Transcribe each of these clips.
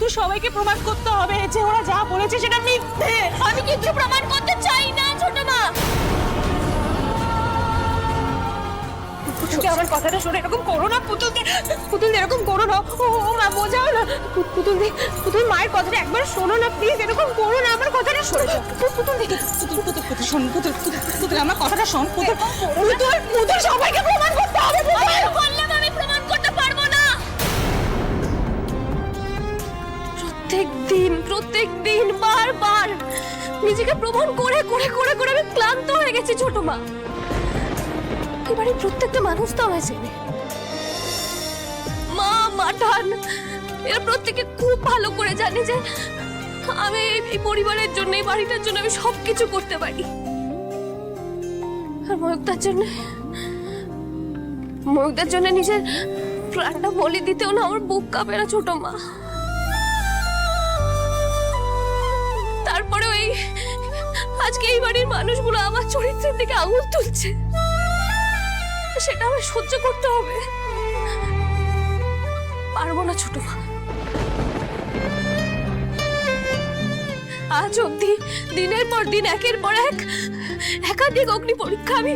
কিন্তু সবাইকে প্রমাণ করতে হবে যে ওরা যা বলেছে সেটা মিথ্যে। আমি কিছু প্রমাণ করতে চাই না ছোট মা। আমার কথাটা শুনে এরকম করো না পুতুলকে পুতুল এরকম করো না। ও মা বোঝাও না। পুতুল পুতুল মায়ের কথাটা একবার শোনো না প্লিজ এরকম করো না আমার কথাটা শোনো। পুতুল দি পুতুল পুতুল পুতুল শোন পুতুল পুতুল আমার কথাটা শোন পুতুল। পুতুল পুতুল সবাইকে প্রমাণ করতে হবে পুতুল। প্রত্যেক দিন প্রত্যেক দিন বারবার নিজেকে প্রমাণ করে করে করে করে আমি ক্লান্ত হয়ে গেছি ছোট মা। এবারে প্রত্যেকটা মানুষ তো আমায় চেনে। মা মাঠান এরা প্রত্যেকে খুব ভালো করে জানে যে আমি এই- পরিবারের জন্য, এই বাড়িটার জন্য আমি সবকিছু করতে পারি। আর ময়ূকটার জন্য ময়ূকটার জন্য নিজের প্রাণটা বলি দিতেও না আমার বুক কাঁপে না ছোট মা। আজকে এই বাড়ির মানুষগুলো আমার চরিত্রের দিকে আঙুল তুলছে। সেটা আমি সহ্য করতে হবে। পারব না ছোট মা। আজ অবধি দিনের পর দিন, একের পর এক, একাধিক অগ্নি পরীক্ষা আমি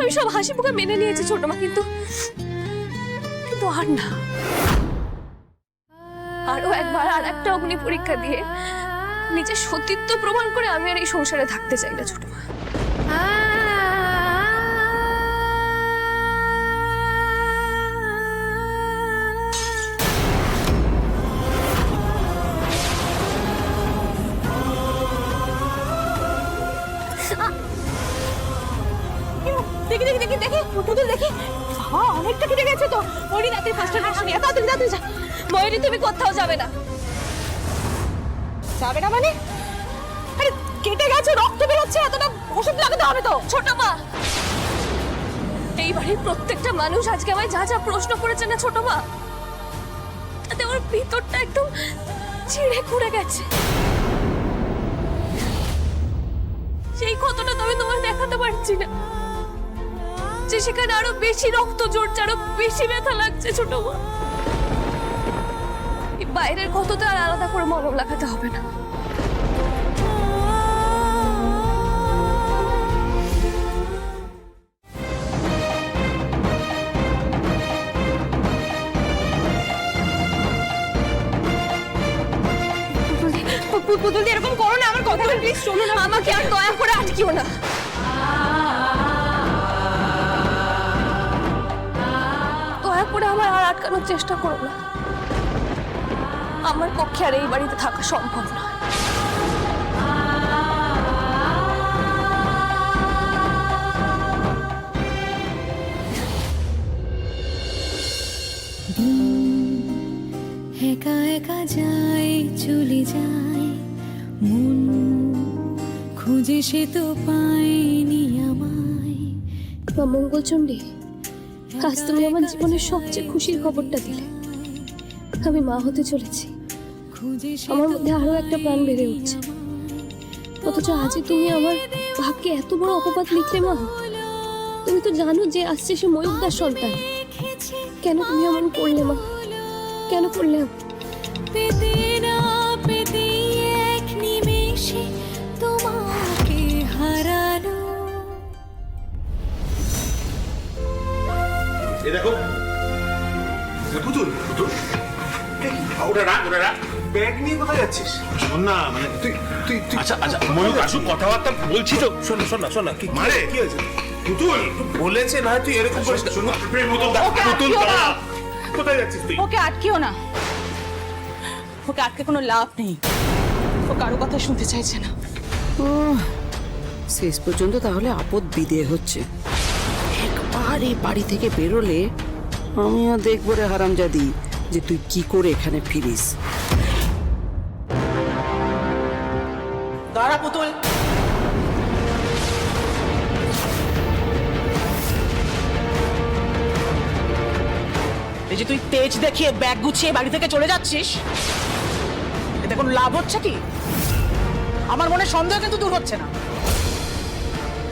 আমি সব হাসি মুখে মেনে নিয়েছি ছোট মা, কিন্তু কিন্তু আর না। আরও একবার আর একটা অগ্নি পরীক্ষা দিয়ে নিজের সতীত্ব প্রমাণ করে আমি আর এই সংসারে থাকতে চাই না, ছোট মা। দেখি দেখি দেখি দেখি, পুতুল দেখি। বাবা অনেকটা কেটে গেছে তো। ময়ূরী রাতের ফার্স্টটা নিয়ে আসুন তাড়াতাড়ি তাড়াতাড়ি যা। ময়ূরী, তুমি কোথাও যাবে না। যাবে না মানে? আরে, কেটে গেছে, রক্ত বেরোচ্ছে, এতটা ওষুধ লাগাতে হবে তো। ছোট মা। এই বাড়ির প্রত্যেকটা মানুষ আজকে আমায় যা যা প্রশ্ন করেছে না, ছোট মা, তাতে আমার ভিতরটা একদম ছিঁড়ে খুঁড়ে গেছে। সেই ক্ষতটা তো আমি তোমায় দেখাতে পারছি না। যে সেখানে আরও বেশি রক্ত জড়ছে আরও বেশি ব্যথা লাগছে, ছোট মা। বাইরের ক্ষতটা আর আলাদা করে মলম লাগাতে হবে না। পুতুল দি পু- পু- পুতুল দি এরকম করো না আমার কথাটা প্লিজ শোনো না। আমাকে আর দয়া করে আটকিও না। দয়া করে আমার আর আটকানোর চেষ্টা করো না। আমার পক্ষে আর এই বাড়িতে থাকা সম্ভব নয় একা একা যায় চলে যায়। মন খুঁজে সে তো পায়নি আমায়। মা মঙ্গলচণ্ডী আজ তুমি আমার জীবনের সবচেয়ে খুশির খবরটা দিলে। আমি মা হতে চলেছি। আমার মধ্যে আরও একটা প্রাণ বেড়ে উঠছে। অথচ আজই তুমি আমার ভাগ্যে এত বড় অপবাদ লিখলে মা। তুমি তো জানো যে আসছে সে ময়ূরদার সন্তান। কেন তুমি এমন করলে মা? কেন করলে? পেতে না পেতে এক নিমেষে তোমাকে হারানো। এ দেখো পুতুল পুতুল। ওটা রাখ ওটা রাখ। ব্যাগ নিয়ে কোথায় যাচ্ছিস? শোন না মানে তুই তুই তুই আচ্ছা আচ্ছা আসুক কথাবার্তা বলছি তো। শোন শোন না শোন না কি কি- মানে? কি হয়েছে? পুতুল। বলেছে না তুই এরকম করিস না। শোন প্রেম পুতুল। কোথায় যাচ্ছিস তুই? ওকে আটকিও না। ওকে আটকে কোনো লাভ নেই। ও কারও কথা শুনতে চাইছে না। শেষ পর্যন্ত তাহলে আপদ বিদে হচ্ছে। একবার এই বাড়ি থেকে বেরোলে আমিও দেখব রে হারামজাদি যে তুই কি করে এখানে ফিরিস। দাঁড়া পুতুল। এই যে তুই তেজ দেখিয়ে ব্যাগ গুছিয়ে বাড়ি থেকে চলে যাচ্ছিস, এতে কোনো লাভ হচ্ছে কি? আমার মনে সন্দেহ কিন্তু দূর হচ্ছে না।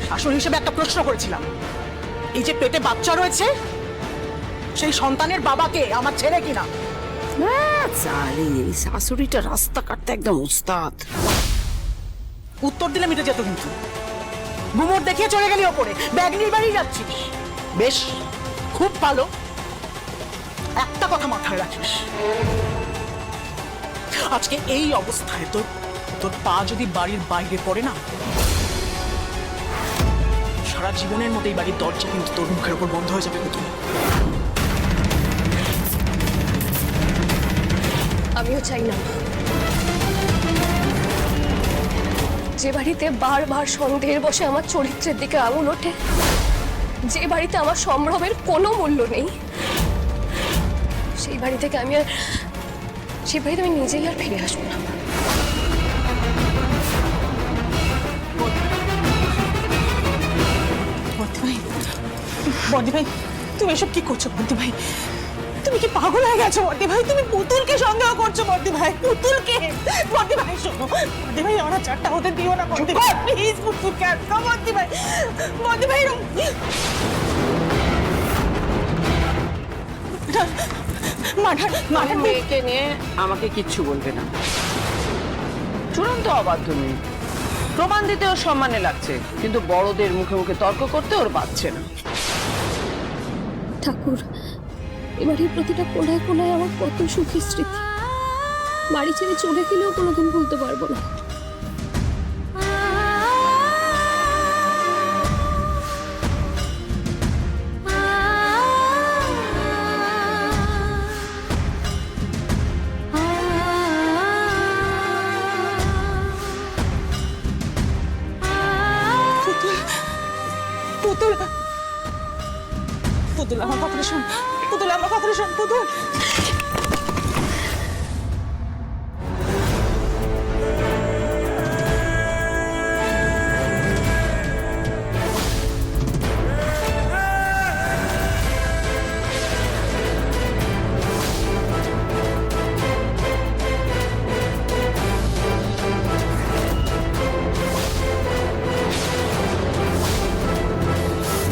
শাশুড়ি হিসেবে একটা প্রশ্ন করেছিলাম। এই যে পেটে বাচ্চা রয়েছে, সেই সন্তানের বাবাকে আমার ছেলে কিনা? চালে এই শাশুড়িটা রাস্তা কাটতে একদম উস্তাদ উত্তর দিলে মিটে যেত কিন্তু। গুমর দেখিয়ে চলে গেলি ওপরে। ব্যাগ নিয়ে বাড়ি যাচ্ছিস। বেশ, খুব ভালো। একটা কথা মাথায় রাখিস। আজকে এই অবস্থায় তোর তোর পা যদি বাড়ির বাইরে পড়ে না, সারা জীবনের মতো এই বাড়ির দরজা কিন্তু তোর মুখের উপর বন্ধ হয়ে যাবে কিন্তু। আমিও চাই না। যে বাড়িতে বারবার সন্দেহের বসে আমার চরিত্রের দিকে আঙুল ওঠে, যে বাড়িতে আমার সম্ভ্রমের কোনো মূল্য নেই, সেই বাড়ি থেকে আমি আর, সেই বাড়িতে আমি নিজেই আর ফিরে আসব না। বদ্দি ভাই তুমি এসব কি করছ বদ্দি ভাই? তুমি কি পাগল হয়ে গেছো? বদ্দি ভাই তুমি পুতুলকে সন্দেহ করছ বদ্দি ভাই পুতুলকে। বদ্দি ভাই শোনো বদ্দি ভাই আমরা চারটা হতে দিও না বদ্দি ভাই প্লিজ পুতুলকে আটকা বদ্দি ভাই। বদ্দি ভাই মাঠার মাঠার মেয়ে মেয়েকে নিয়ে আমাকে কিচ্ছু বলবে না। চূড়ান্ত অবাধ্য মেয়ে। প্রমাণ দিতে ওর সম্মানে লাগছে কিন্তু বড়দের মুখে মুখে তর্ক করতে ওর পাচ্ছে না। ঠাকুর এবারের প্রতিটা কোনায় কোনায় আমার কত সুখী স্মৃতি। বাড়ি ছেড়ে চলে গেলেও কোনোদিন ভুলতে পারব না। কথাটা শোন পুতুল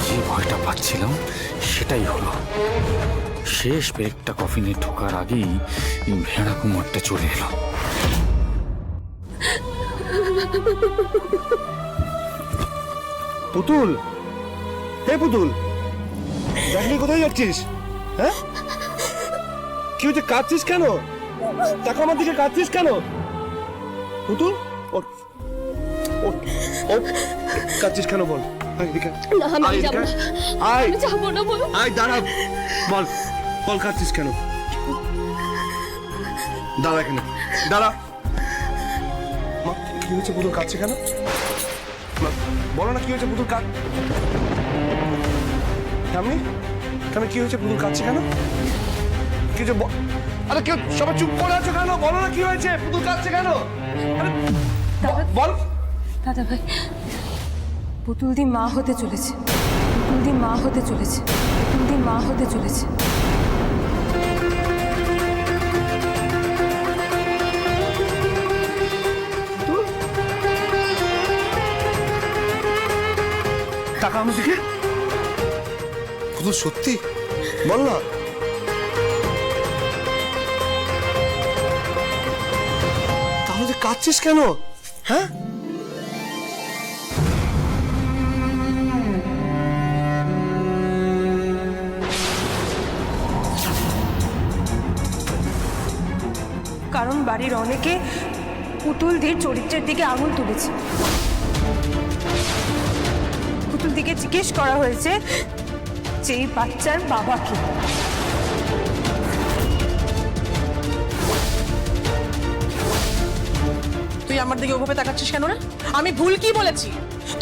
যে ভয়টা পাচ্ছিলাম সেটাই হলো। শেষ ব্রেকটা কফিনে ঢোকার আগেই ভেড়া কুমারটা চলে এলো। পুতুল! হে পুতুল! দেখলি কোথায় যাচ্ছিস? হ্যাঁ? কি হচ্ছে কাঁদছিস কেন? দেখো আমার দিকে কাঁদছিস কেন? পুতুল কাঁদছিস কেন বল? আয় এদিকে আয় দাঁড়া বল। বল কাঁদছিস কেন? দাঁড়া এখানে। দাঁড়া। মা কি হয়েছে পুতুল কাঁদছে কেন? বলো না কি হয়েছে পুতুল কাঁদ আমি আমি কি হয়েছে পুতুল কাঁদছে কেন? কিছু আরে কেউ সবাই চুপ করে আছো কেন? বলো না কি হয়েছে? পুতুল কাঁদছে কেন? আরে, বল। দাদা ভাই পুতুল দি মা হতে চলেছে। পুতুল দি মা হতে চলেছে। পুতুল দি মা হতে চলেছে। সত্যি? বল না। তাহলে কাঁদছিস কেন? হ্যাঁ? কারণ বাড়ির অনেকে পুতুলদের চরিত্রের দিকে আঙুল তুলেছে। দিকে জিজ্ঞেস করা হয়েছে যে এই বাচ্চার বাবা কি। তুই আমার দিকে ওভাবে তাকাচ্ছিস কেন রে? আমি ভুল কি বলেছি?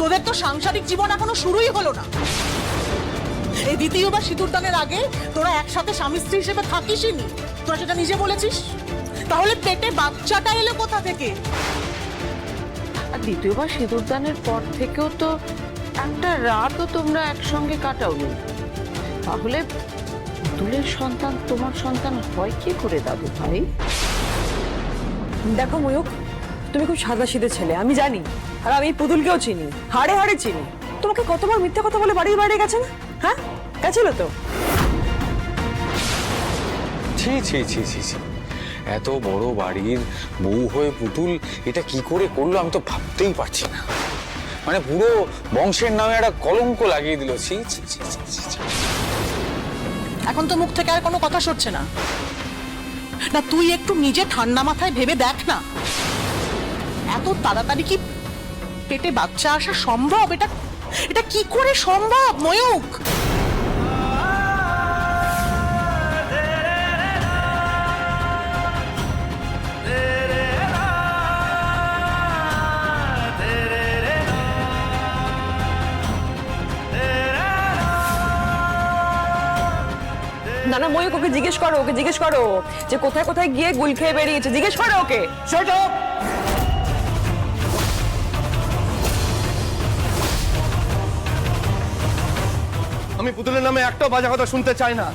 তোদের তো সাংসারিক জীবন এখনও শুরুই হলো না। এই দ্বিতীয়বার সিঁদুরদানের আগে তোরা একসাথে স্বামী স্ত্রী হিসেবে থাকিসই নি। তোরা সেটা নিজে বলেছিস? তাহলে পেটে বাচ্চাটা এলো কোথা থেকে? আর দ্বিতীয়বার সিঁদুরদানের পর থেকেও তো একটা রাতও তোমরা একসঙ্গে কাটাওনি। তাহলে পুতুলের সন্তান তোমার সন্তান হয় কি করে দাদু ভাই? দেখো ময়ূক তুমি খুব সাদা সিধে ছেলে আমি জানি আর আমি এই পুতুলকেও চিনি হাড়ে হাড়ে চিনি। তোমাকে কতবার মিথ্যা কথা বলে বাড়ির বাইরে গেছে না? হ্যাঁ? গেছিল তো? ছি ছি ছি ছি ছি। এত বড় বাড়ির বউ হয়ে পুতুল এটা কি করে করল আমি তো ভাবতেই পারছি না। মানে পুরো বংশের নামে একটা কলঙ্ক লাগিয়ে দিল। ছি ছি। এখন তো মুখ থেকে আর কোনো কথা সরছে না। না, তুই একটু নিজে ঠান্ডা মাথায় ভেবে দেখ না। এত তাড়াতাড়ি কি পেটে বাচ্চা আসা সম্ভব? এটা এটা কি করে সম্ভব ময়ূক না না ময়ূক ওকে জিজ্ঞেস করো ওকে জিজ্ঞেস করো যে কোথায় কোথায় গিয়ে গুল খেয়ে বেরিয়েছে। জিজ্ঞেস করো ওকে। আমি পুতুলের নামে একটাও বাজে কথা শুনতে চাই না।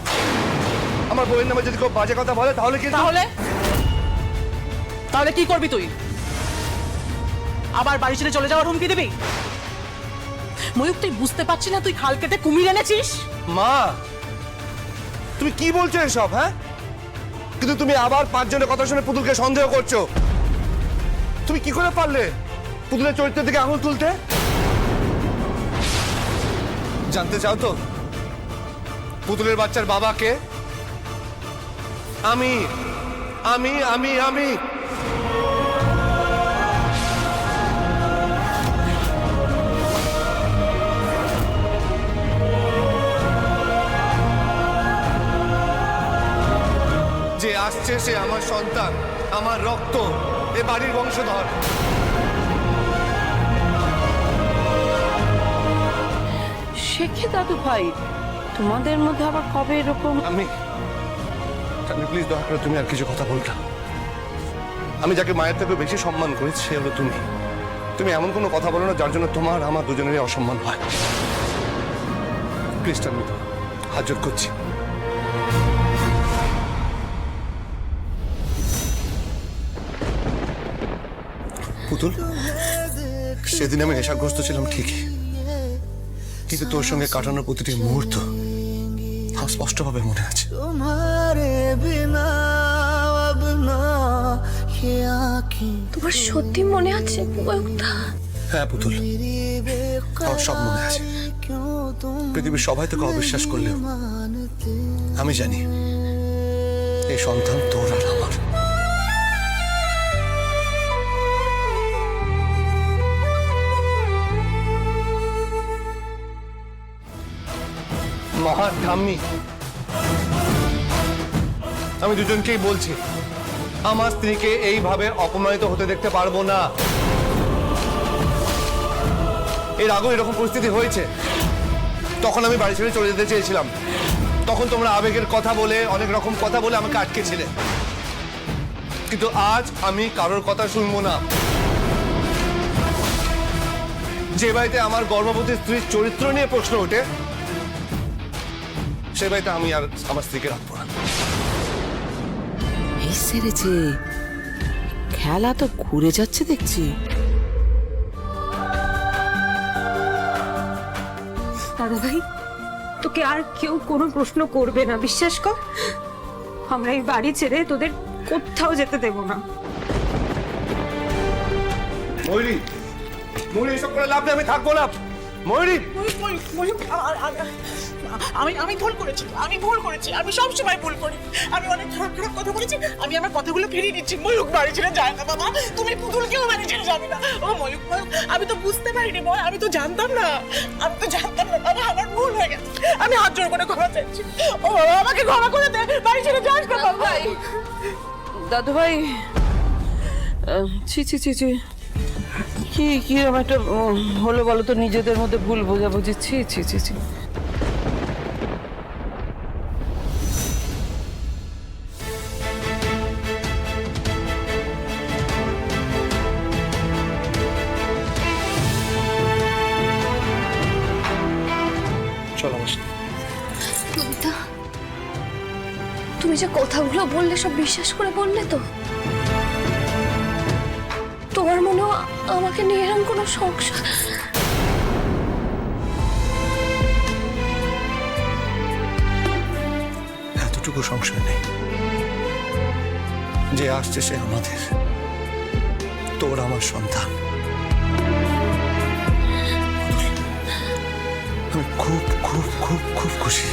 আমার বউয়ের নামে যদি কেউ বাজে কথা বলে তাহলে কি তাহলে? তাহলে কি করবি তুই? আবার বাড়ি ছেড়ে চলে যাওয়ার হুমকি দিবি? ময়ূক তুই বুঝতে পারছি না তুই খাল কেটে কুমির এনেছিস? মা তুমি কি বলছো এসব হ্যাঁ? কিন্তু তুমি আবার পাঁচজনের কথা শুনে পুতুলকে সন্দেহ করছ। তুমি কি করে পারলে পুতুলের চরিত্রের দিকে আঙুল তুলতে? জানতে চাও তো? পুতুলের বাচ্চার বাবাকে? আমি আমি আমি আমি আসছে সে আমার সন্তান আমার রক্ত এ বাড়ির বংশধর। কি দাদু ভাই? তোমাদের মধ্যে আবার কবে এরকম? আমি আমি প্লিজ দয়া করে তুমি আর কিছু কথা বলটা আমি যাকে মায়ের থেকে বেশি সম্মান করি সে হলো তুমি। তুমি এমন কোনো কথা বলো না যার জন্য তোমার আমার দুজনেরই অসম্মান হয়। প্লিজ আমি হাজত করছি। পুতুল? সেদিন আমি নেশাগ্রস্ত ছিলাম ঠিকই। কিন্তু তোর সঙ্গে কাটানোর প্রতিটি মুহূর্ত আমার স্পষ্টভাবে মনে আছে। তোমার সত্যি মনে আছে হ্যাঁ পুতুল। আমার সব মনে আছে। পৃথিবীর সবাই তোকে অবিশ্বাস করলেও আমি জানি এই সন্তান তোর আর আমার। মহান ঠাম্মি। আমি দুজনকেই বলছি, আমার স্ত্রীকে এইভাবে অপমানিত হতে দেখতে পারব না। এর আগেও এরকম পরিস্থিতি হয়েছে। তখন আমি বাড়ি ছেড়ে চলে যেতে চেয়েছিলাম। তখন তোমরা আবেগের কথা বলে, অনেক রকম কথা বলে আমাকে আটকেছিলে। কিন্তু আজ আমি কারোর কথা শুনব না। যে বাড়িতে আমার গর্ভবতী স্ত্রীর চরিত্র নিয়ে প্রশ্ন ওঠে সে বাড়িতে আমি আর আমার স্ত্রীকে রাখব না। এই সেরেছে। খেলা তো ঘুরে যাচ্ছে দেখছি। দাদা ভাই তোকে আর কেউ কোনো প্রশ্ন করবে না বিশ্বাস কর? আমরা এই বাড়ি ছেড়ে তোদের কোথাও যেতে দেব না। ময়ূরী ময়ূরী এসব করে লাভ নেই আমি থাকব না। ময়ূরী! আমি আমি ভুল করেছি আমি ভুল করেছি আমি সব সময় ভুল করি। আমি অনেক খারাপ খারাপ কথা বলেছি আমি আমার কথাগুলো ফিরিয়ে নিচ্ছি। ময়ূক বাড়ি ছেড়ে যায় না বাবা। তুমি পুতুলকেও বাড়ি ছেড়ে যাবে না। ও ময়ূক ময়ূক আমি তো বুঝতে পারিনি বল আমি তো জানতাম না। আমি তো জানতাম না বাবা আমার ভুল হয়ে গেছে। আমি হাত জোর করে ক্ষমা চাইছি। ও বাবা আমাকে ক্ষমা করে দে বাড়ি ছেড়ে যাস না বাবা। দাদু ভাই ছি ছি ছি ছি। কি কি একটা হলো বলো তো নিজেদের মধ্যে ভুল বোঝাবুঝি? ছি ছি ছি ছি। তুমি যে কথাগুলো বললে সব বিশ্বাস করে বললে তো? তোমার মনে আমাকে নিয়ে এরকম কোনো সংসার। এতটুকু সংশয় নেই। যে আসছে সে আমাদের। তোর আমার সন্তান। আমি খুব খুব খুব খুব খুশি।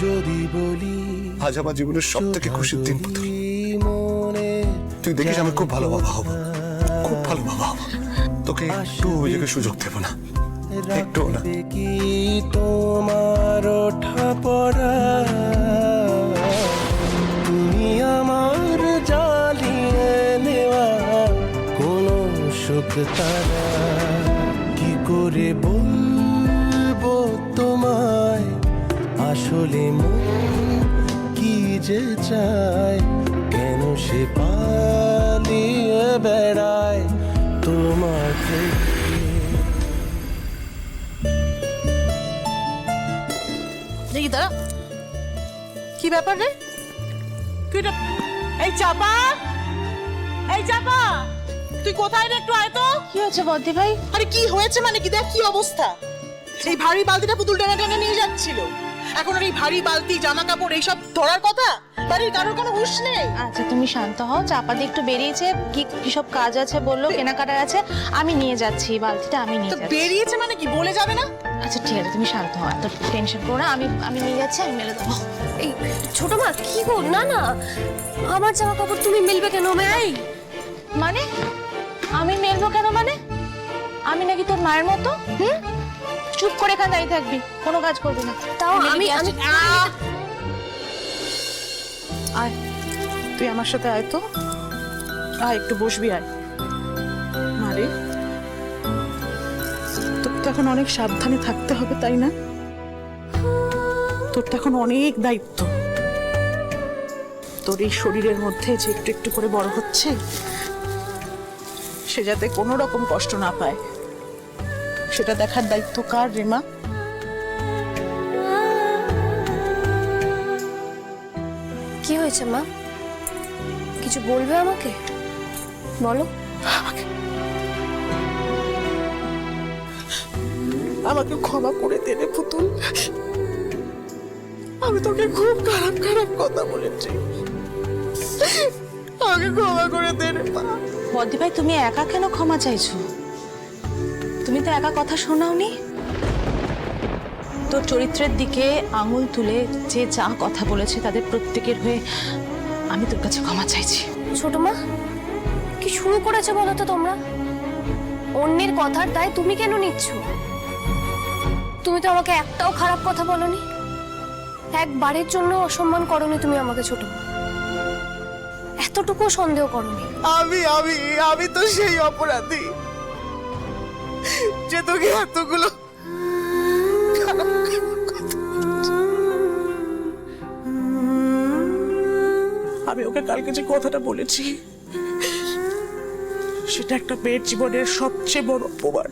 যদি বলি আজ আমার জীবনের সব থেকে খুশির দিন পুতুল মনে তুই দেখিস আমি খুব ভালো বাবা হব। ভালো বাবা। তোকে একটু অভিযোগের সুযোগ দেব না। একটু না। কি তোমার ওঠা পড়া? তুমি আমার নেওয়া কোনো সুখ তারা। কি করে বলব তোমায়? আসলে মন কি যে চায়? কেন সে পালিয়ে বেড়ায়? কি ব্যাপার রে? এই চাপা! এই চাপা! তুই কোথায় রে একটু আয় তো। কি হয়েছে বদ্দি ভাই? আরে কি হয়েছে মানে কি? দেখ কি অবস্থা। এই ভারী বালতিটা পুতুল টেনে টেনে নিয়ে যাচ্ছিল। এখন আর এই ভারী বালতি জামা কাপড় এইসব ধরার কথা? বাড়ির কারোর কোনো হুঁশ নেই। আচ্ছা তুমি শান্ত হও চাপাদি একটু বেরিয়েছে। কি কি সব কাজ আছে বলল কেনাকাটার আছে। আমি নিয়ে যাচ্ছি বালতিটা আমি নিয়ে তো যাচ্ছি। বেরিয়েছে মানে কি? বলে যাবে না? আচ্ছা ঠিক আছে তুমি শান্ত হও এত টেনশন করো না। আমি আমি নিয়ে যাচ্ছি আমি মেরে দেবো। এই ছোট মা কি গো? না না আমার জামা কাপড় তুমি মিলবে কেন? এই মানে? আমি মেলবো কেন মানে? আমি নাকি তোর মায়ের মতো? হুম? চুপ করে এখানে দাঁড়িয়ে থাকবি কোনো কাজ করবি না। তাও আমি আমি আয় তুই আমার সাথে আয় তো। আয় একটু বসবি আয়। মারে তোর তো এখন অনেক সাবধানে থাকতে হবে তাই না? তোর তো এখন অনেক দায়িত্ব। তোর এই শরীরের মধ্যে যে একটু একটু করে বড় হচ্ছে সে যাতে কোনো রকম কষ্ট না পায়। সেটা দেখার দায়িত্ব কার রেমা কি হয়েছে মা? কিছু বলবে আমাকে? বলো। আমাকে ক্ষমা করে দে রে পুতুল। আমি তোকে খুব খারাপ খারাপ কথা বলেছি। আমাকে ক্ষমা করে দে রে মা। বদ্দি ভাই তুমি একা কেন ক্ষমা চাইছো? তুমি তো একা কথা শোনাওনি। তোর চরিত্রের দিকে আঙুল তুলে যে যা কথা বলেছে তাদের প্রত্যেকের হয়ে আমি তোর কাছে ক্ষমা চাইছি। ছোট মা কি শুরু করেছে বলো তো তোমরা? অন্যের কথার দায় তুমি কেন নিচ্ছ? তুমি তো আমাকে একটাও খারাপ কথা বলনি। একবারের জন্য অসম্মান করনি তুমি আমাকে ছোট। এতটুকু সন্দেহ করনি। আমি আমি আমি তো সেই অপরাধী যে তোকে এতগুলো। আমি ওকে কালকে যে কথাটা বলেছি সেটা একটা মেয়ের জীবনের সবচেয়ে বড় অপমান।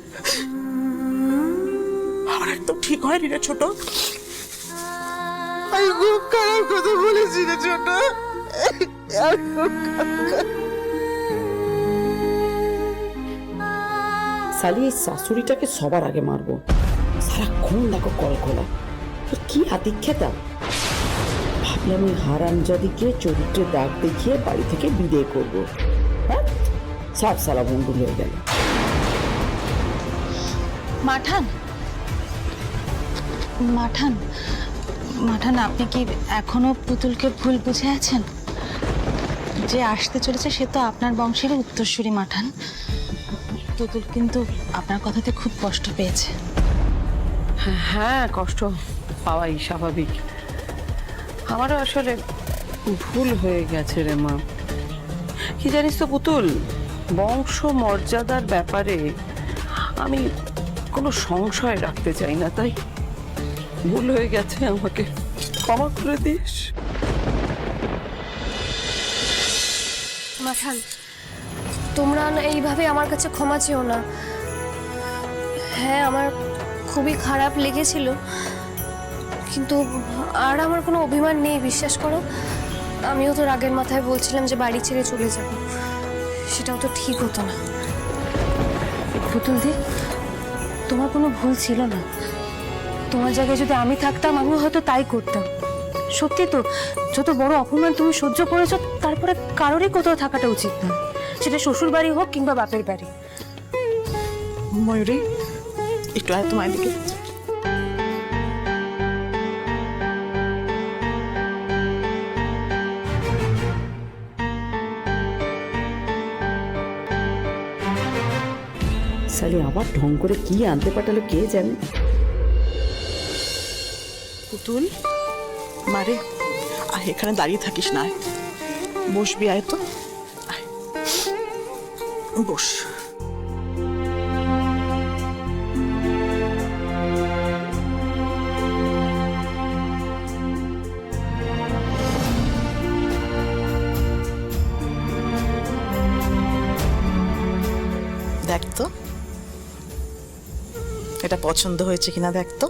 আমার একদম ঠিক হয়নি রে ছোট। আমি খুব খারাপ কথা বলেছি রে ছোট? সালি এই শাশুড়িটাকে সবার আগে মারবো। সারাক্ষণ দেখো কল খোলা কি আতিক্ষেতা ভাবলাম ওই হারামজাদিকে চরিত্রে দাগ দেখিয়ে বাড়ি থেকে বিদায় করব। হ্যাঁ? সব সালা বন্ধু হয়ে গেল। মাঠান মাঠান মাঠান, আপনি কি এখনও পুতুলকে ভুল বুঝে আছেন? যে আসতে চলেছে, সে তো আপনার বংশের উত্তরসূরি মাঠান। পুতুল কিন্তু আপনার কথাতে খুব কষ্ট পেয়েছে। হ্যাঁ কষ্ট পাওয়াই স্বাভাবিক। আমারও আসলে ভুল হয়ে গেছে রে মা। কি জানিস তো পুতুল, বংশ মর্যাদার ব্যাপারে আমি কোনো সংশয় রাখতে চাই না, তাই ভুল হয়ে গেছে আমাকে। ক্ষমা করে দিস। মাঠান তোমরা না এইভাবে আমার কাছে ক্ষমা চেও না। হ্যাঁ আমার খুবই খারাপ লেগেছিল কিন্তু আর আমার কোনো অভিমান নেই বিশ্বাস করো। আমিও তো রাগের মাথায় বলছিলাম যে বাড়ি ছেড়ে চলে যাব। সেটাও তো ঠিক হতো না। পুতুল দি তোমার কোনো ভুল ছিল না। তোমার জায়গায় যদি আমি থাকতাম আমিও হয়তো তাই করতাম। সত্যি তো যত বড় অপমান তুমি সহ্য করেছ তারপরে কারোরই কোথাও থাকাটা উচিত না। সেটা শ্বশুর বাড়ি হোক কিংবা বাপের বাড়ি। ময়ূরী একটু আয় তোমার দিকে। সালি আবার ঢং করে কি আনতে পাঠালো কে জানে? পুতুল? মারে, আয়, এখানে দাঁড়িয়ে থাকিস না বসবি, আয় তো। বস। দেখ তো। এটা পছন্দ হয়েছে কিনা দেখ তো।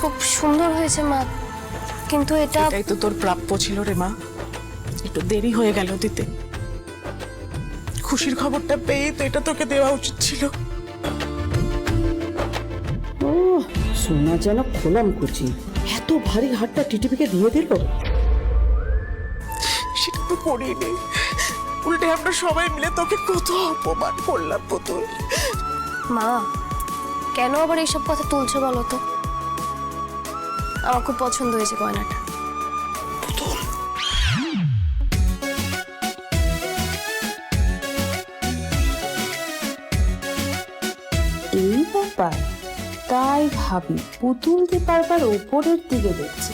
খুব সুন্দর হয়েছে মা। কিন্তু এটা এটাই তো তোর প্রাপ্য ছিল রে মা। একটু দেরি হয়ে গেল দিতে। খুশির খবরটা পেয়ে তো এটা তোকে দেওয়া উচিত ছিল। ও সোনা যেন খোলাম কুচি এত ভারী হাটটা টিটিপিকে দিয়ে দিল? সেটা তো করিনি। উল্টে আমরা সবাই মিলে তোকে কত অপমান করলাম পুতুল। মা কেন আবার এইসব কথা তুলছো বলো তো? আমার খুব পছন্দ হয়েছে গয়নাটা। এই ব্যাপার তাই ভাবি পুতুল দিয়ে বারবার ওপরের দিকে দেখছি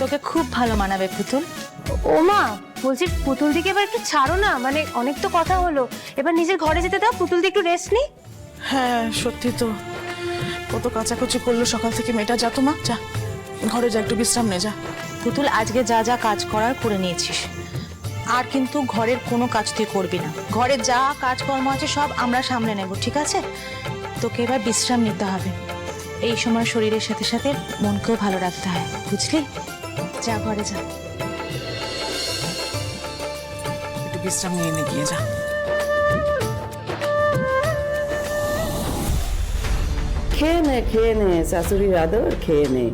তোকে খুব ভালো মানাবে পুতুল। ও মা বলছি পুতুল দিকে এবার একটু ছাড়ো না মানে অনেক তো কথা হলো। এবার নিজের ঘরে যেতে দাও পুতুল দিয়ে একটু রেস্ট নি। হ্যাঁ সত্যি তো। কত কাচাকুচি করল সকাল থেকে মেয়েটা। যা তো মা যা। ঘরে যা একটু বিশ্রাম নে যা। পুতুল আজকে যা যা কাজ করার করে নিয়েছিস। আর কিন্তু ঘরের কোনো কাজ তুই করবি না। ঘরে যা কাজকর্ম আছে সব আমরা সামলে নেব ঠিক আছে? তোকে এবার বিশ্রাম নিতে হবে। এই সময় শরীরের সাথে সাথে মনকেও ভালো রাখতে হয় বুঝলি? যা ঘরে যা। একটু বিশ্রাম নিয়ে নে গিয়ে যা। খেয়ে নে খেয়ে নে শাশুড়ির আদর খেয়ে নে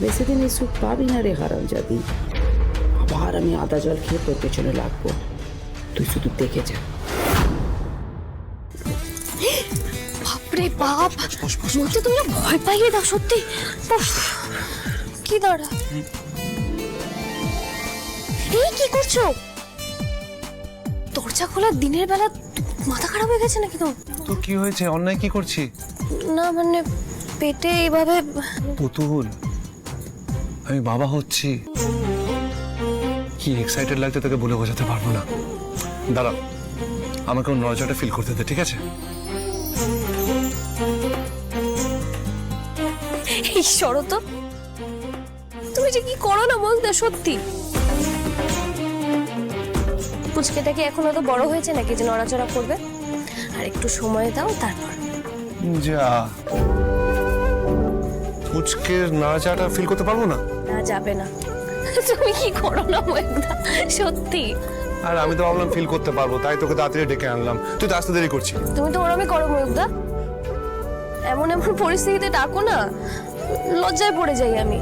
বেশি দিন সুখ পাবি না রে হারাম জাতি আবার আমি আদা জল খেয়ে তোর পেছনে লাগবো। তুই শুধু দেখে যা। বাপরে বাপ! বলতে তুমি ভয় পাইয়ে দাও, সত্যি। কি দাঁড়া। এই কি করছ? দরজা খোলা দিনের বেলা মাথা খারাপ হয়ে গেছে নাকি তো তো কি হয়েছে? অন্যায় কি করছি? না মানে পেটে এইভাবে পুতুল? আমি বাবা হচ্ছি। কি এক্সাইটেড লাগছে তোকে বলে বোঝাতে পারব না। দাঁড়াও আমাকে ওর নড়াচড়াটা ফিল করতে দে ঠিক আছে? এই তো তুমি যে কি করো না বলতে সত্যি? পুচকেটা কি এখন অত বড় হয়েছে নাকি যে নড়াচড়া করবে? আর একটু সময় দাও তারপর। যা। পুচকের নাড়াচাড়াটা ফিল করতে পারব না? না যাবে না। তুমি কি করো না ময়দা সত্যি। আর আমি তো ভাবলাম ফিল করতে পারব তাই তোকে তাড়াতাড়ি ডেকে আনলাম। তুই তো আসতে দেরি করছিস। তুমি তো ওরমই করো ময়ুকদা এমন এমন পরিস্থিতিতে ডাকো না। লজ্জায় পড়ে যাই আমি।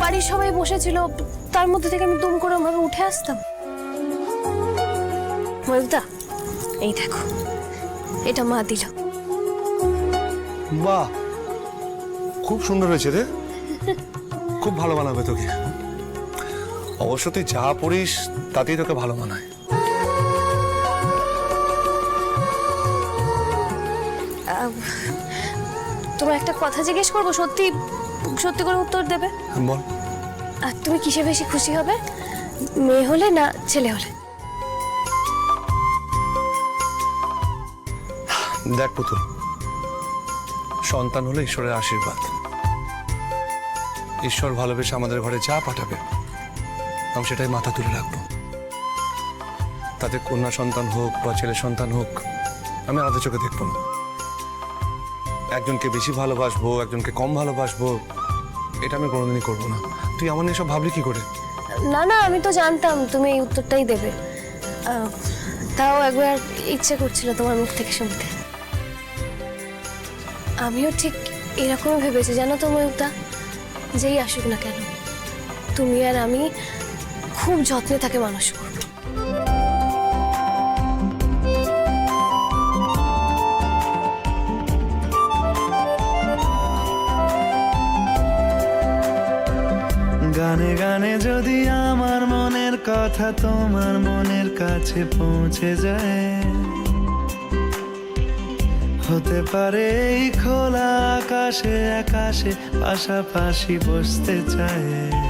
বাড়ির সবাই বসেছিল তার মধ্যে থেকে আমি দুম করে ভাবে উঠে আসতাম। ময়ুকদা এই দেখো। এটা মা দিল। বাহ খুব সুন্দর হয়েছে রে। খুব ভালো মানাবে তোকে। অবশ্য তুই যা পড়িস তাতেই তোকে ভালো মানায়। তোমার একটা কথা জিজ্ঞেস করব সত্যি সত্যি করে উত্তর দেবে? বল। আর তুমি কিসে বেশি খুশি হবে? মেয়ে হলে না ছেলে হলে? দেখ পুতুল, সন্তান হলো ঈশ্বরের আশীর্বাদ। ঈশ্বর ভালোবেসে আমাদের ঘরে যা পাঠাবে, আমি সেটাই মাথা তুলে রাখব। তাতে কন্যা সন্তান হোক বা ছেলে সন্তান হোক, আমি আলাদা চোখে দেখব না। একজনকে বেশি ভালোবাসবো, একজনকে কম ভালোবাসবো, এটা আমি কোনোদিনই করব না। তুই আমার নিয়ে সব ভাবলি কি করে? না না, আমি তো জানতাম, তুমি এই উত্তরটাই দেবে। তাও একবার ইচ্ছে করছিল তোমার মুখ থেকে শুনতে। আমিও ঠিক এরকমই ভেবেছি, জানো তো ময়ূকদা যেই আসুক না কেন, তুমি আর আমি খুব যত্নে তাকে মানুষ গানে গানে যদি আমার মনের কথা তোমার মনের কাছে পৌঁছে যায় হতে পারে এই খোলা আকাশে আকাশে পাশাপাশি বসতে চায়।